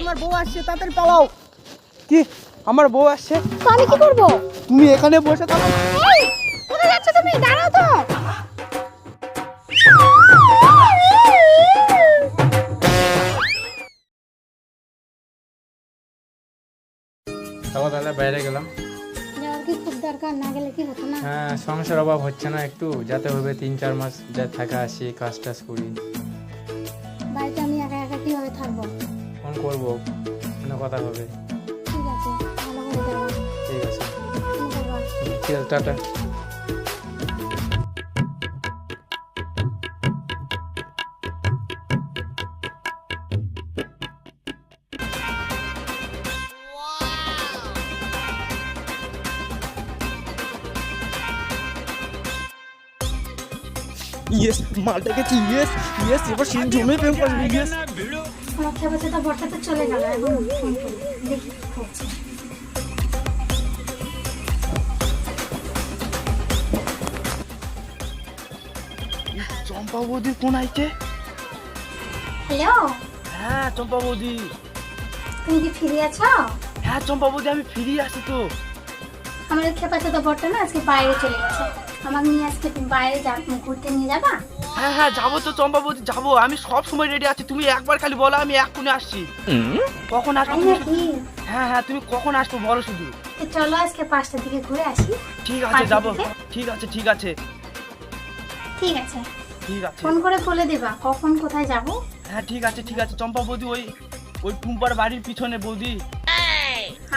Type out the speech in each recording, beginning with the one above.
তোমার বউ আসছে তাড়াতাড়ি পালাও। কি? আমার বউ আসছে? তো আমি কি করব? তুমি এখানে বসে থাকো। এই কোথায় যাচ্ছ তুমি? দাঁড়াও তো। তারপর তাহলে বাইরে গেলাম। কি খুব দরকার না গেলে কি হতো না? হ্যাঁ সংসার অভাব হচ্ছে না একটু যাতে হবে তিন চার মাস যা থাকা আসি কাজ টাজ করি। বাড়িতে আমি একা একা কীভাবে থাকব? ফোন করব কোনো কথা হবে? ঠিক আছে ভালো করে দেবো ঠিক আছে। টাটা। ইয়েস মালটা গেছে ইয়েস ইয়েস এবার সিন জমে প্রেম করবে ইয়েস আমার খেপে তো বর্ষা তো চলে গেল এখন ফোন করি। দেখি করছে। চম্পা বৌদির ফোন আইছে? হ্যালো? হ্যাঁ চম্পা বৌদি। তুমি কি ফিরে আছো? হ্যাঁ চম্পা বৌদি আমি ফিরে আসি তো। আমাদের খেপা তো বর্ষা না আজকে বাইরে চলে গেছে। আমাকে নিয়ে আজকে তুমি বাইরে যা ঘুরতে নিয়ে যাবা? হ্যাঁ হ্যাঁ যাব তো চম্পা বৌদি যাব। আমি সব সময় রেডি আছি। তুমি একবার খালি বলো আমি এক্ষুনি আসছি। কখন আসব তুমি হ্যাঁ হ্যাঁ তুমি কখন আসব বলো শুধু। তো চলো আজকে পাঁচটার দিকে ঘুরে আসি। ঠিক আছে যাব। ঠিক আছে ঠিক আছে। ঠিক আছে। ঠিক আছে। ফোন করে বলে দেবা কখন কোথায় যাব। হ্যাঁ ঠিক আছে ঠিক আছে। চম্পা বৌদি ওই ওই টুম্পার বাড়ির পিছনে বৌদি।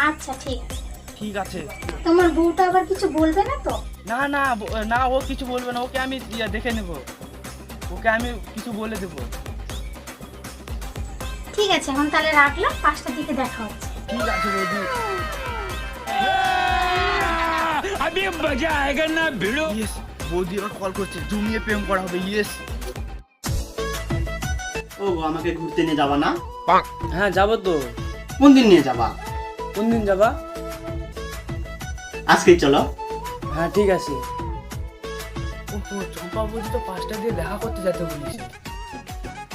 আচ্ছা ঠিক আছে। ঠিক আছে। তোমার বউটা আবার কিছু বলবে না তো? না না ব- না ও কিছু বলবে না। ওকে আমি ইয়ে দেখে নেব। ওকে আমি কিছু বলে দেবো। ঠিক আছে এখন তাহলে রাখলাম পাঁচটার দিকে দেখা হচ্ছে। ঠিক আছে বৌদি ইয়েস বৌদি এবার কল করছে জমিয়ে প্রেম করা হবে ইয়েস ও আমাকে ঘুরতে নিয়ে যাবা না? হ্যাঁ যাব তো। কোন দিন নিয়ে যাবা? কোন দিন যাবা? আজকেই চলো। হ্যাঁ ঠিক আছে। তো পাঁচটা দিয়ে দেখা করতে যেতে বলিস।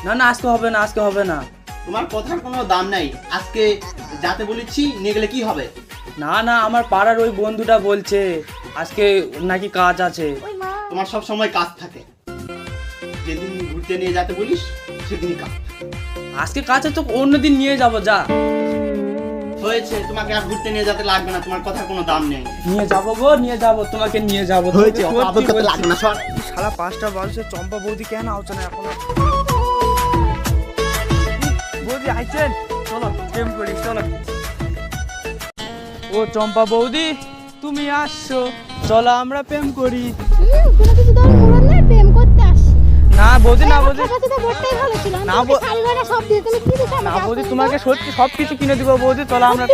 না না আজকে হবে না আজকে হবে না। তোমার কথার কোনো দাম নাই। আজকে যাতে বলেছি নিয়ে গেলে কি হবে? না না আমার পাড়ার ওই বন্ধুটা বলছে আজকে নাকি কাজ আছে। তোমার সব সময় কাজ থাকে। যেদিন ঘুরতে নিয়ে যেতে বলিস সেদিনই কাজ। আজকে কাজ আছে তো অন্যদিন নিয়ে যাব যা। হয়েছে তোমাকে আর ঘুরতে নিয়ে যেতে লাগবে না তোমার কথার কোনো দাম নেই। নিয়ে যাব গো নিয়ে যাব তোমাকে নিয়ে যাব। হয়েছে আদর করতে লাগবে না। সর সারা পাঁচটা বাজছে চম্পা বৌদি কেন আওছে না এখনও? বৌদি আইছেন চলো প্রেম করি চলো। ও চম্পা বৌদি তুমি আসছো। চলো আমরা প্রেম করি। কোনো কিছু মুরত না প্রেম করতে না বৌদি না বৌদি। কথা তো বলতেই ভালো ছিল। না বৌদি তোমাকে সত্যি সব কিছু কিনে দেবো বৌদি। চলো আমরা।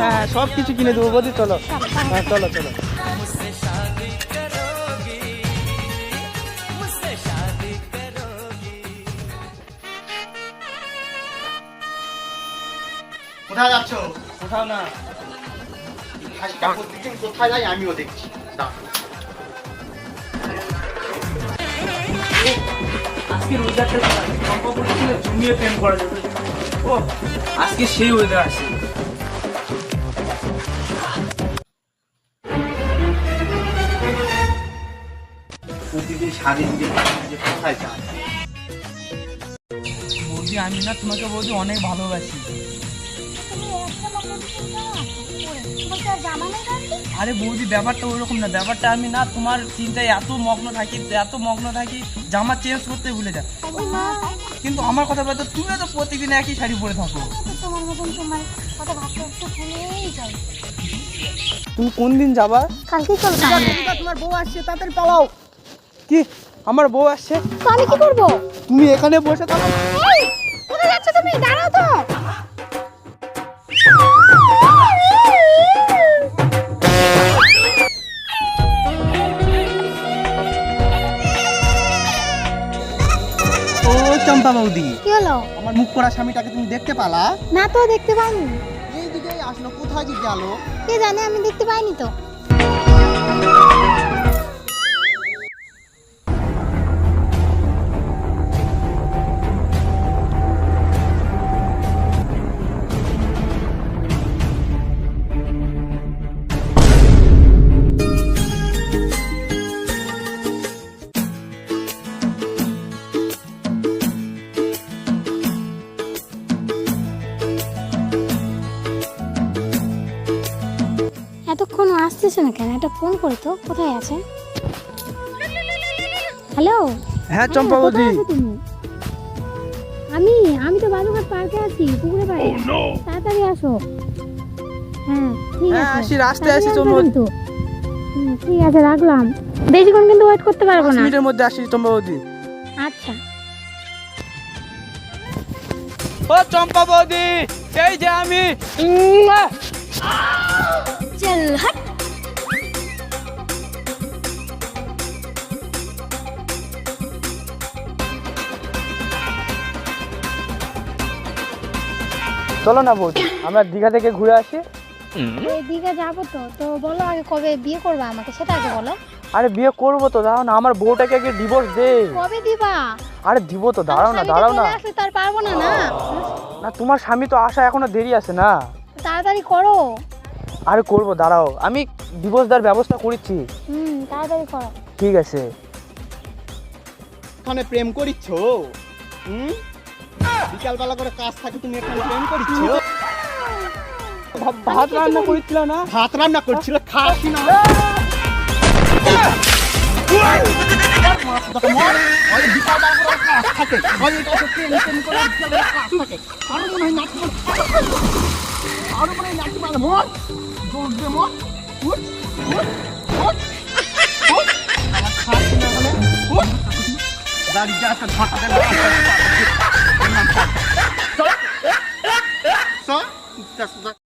হ্যাঁ হ্যাঁ সব কিছু কিনে দেবো বৌদি চলো। হ্যাঁ চলো চলো। কোথায় যাচ্ছ? কোথাও না। কোথায় যাই আমিও দেখছি। আজকে ওয়েদারটা প্রেম করা যাবে ও, আজকে সেই ওয়েদার বৌদি আমি না তোমাকে বলছি, অনেক ভালোবাসি। আর জামা আরে বৌদি ব্যাপারটা ওইরকম না। ব্যাপারটা আমি না তোমার চিন্তায় এত মগ্ন থাকি এত মগ্ন থাকি জামা চেঞ্জ করতে ভুলে যা কিন্তু আমার কথা বলতে তুমিও তো প্রতিদিন একই শাড়ি পরে থাকো। তোমার মতন তোমার কথা ভাবতে ভাবতে ভুলেই যাই তুমি কোন দিন যাবা? কালকে চলো। তাহলে। তোমার বউ আসছে তাড়াতাড়ি পালাও। কি? আমার বউ আসছে? তো আমি কি করব? তুমি এখানে বসে থাকো। কোথায় যাচ্ছ তুমি? দাঁড়াও তো। ও চম্পা বৌদি। কি হলো? আমার মুখ করা স্বামীটাকে তুমি দেখতে পালা? না তো দেখতে পাইনি। এইদিকে আসলো কোথায় যে গেল? কে জানে আমি দেখতে পাইনি তো। আসতেছে না কেন? একটা ফোন করে তো কোথায় আছে? হ্যালো হ্যাঁ চম্পা বৌদি। আমি আমি তো বালুঘাট পার্কে আছি পুকুরে পাড়ে তাড়াতাড়ি আসো। হ্যাঁ ঠিক হ্যাঁ, আছে। আসি, রাস্তায় আসি, আসো ঠিক আছে রাখলাম। বেশিক্ষণ কিন্তু ওয়েট করতে পারব না। মিনিটের মধ্যে আসি চম্পা বৌদি। আচ্ছা। ও চম্পা বৌদি এই যে আমি। চল হট। চলো না বৌদি আমরা দীঘা থেকে ঘুরে আসি। দিঘা যাব তো তো বলো আগে কবে বিয়ে করবে আমাকে সেটা আগে বলো। আরে বিয়ে করব তো দাঁড়াও না আমার বউটাকে আগে ডিভোর্স দে। কবে দিবা? আরে দিব তো দাঁড়াও না দাঁড়াও না। আসলে তার পারব না না? না তোমার স্বামী তো আসা এখনও দেরি আছে না। তাড়াতাড়ি করো। আরে করব দাঁড়াও আমি ডিভোর্স দেওয়ার ব্যবস্থা করেছি। হুম তাড়াতাড়ি করো। ঠিক আছে। এখানে প্রেম করিচ্ছ? হুম? বিকালবেলা করে কাজ থাকে তুমি এখানে প্রেম করিচ্ছ ভাত রান্না করেছিল না? ভাত রান্না করছিল খাস না। দাঁড়িয়ে চল চল